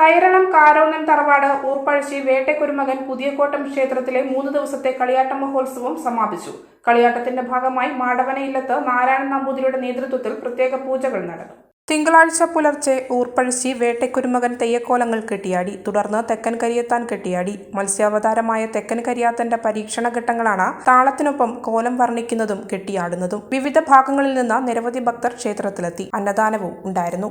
കൈരളം കാരോണൻ തറവാട് ഊർപ്പഴശ്ശി വേട്ടക്കുരുമകൻ പുതിയകോട്ടം ക്ഷേത്രത്തിലെ മൂന്ന് ദിവസത്തെ കളിയാട്ട മഹോത്സവം സമാപിച്ചു. കളിയാട്ടത്തിന്റെ ഭാഗമായി മാടവനയില്ലത്ത് നാരായണൻ നമ്പൂതിരിയുടെ നേതൃത്വത്തിൽ പ്രത്യേക പൂജകൾ നടന്നു. തിങ്കളാഴ്ച പുലർച്ചെ ഊർപ്പഴശ്ശി വേട്ടക്കുരുമകൻ തെയ്യക്കോലങ്ങൾ കെട്ടിയാടി. തുടർന്ന് തെക്കൻ കരിയത്താൻ കെട്ടിയാടി. മത്സ്യാവതാരമായ തെക്കൻ കരിയാത്തന്റെ പരീക്ഷണ ഘട്ടങ്ങളാണ് താളത്തിനൊപ്പം കോലം വർണിക്കുന്നതും കെട്ടിയാടുന്നതും. വിവിധ ഭാഗങ്ങളിൽ നിന്ന് നിരവധി ഭക്തർ ക്ഷേത്രത്തിലെത്തി. അന്നദാനവും ഉണ്ടായിരുന്നു.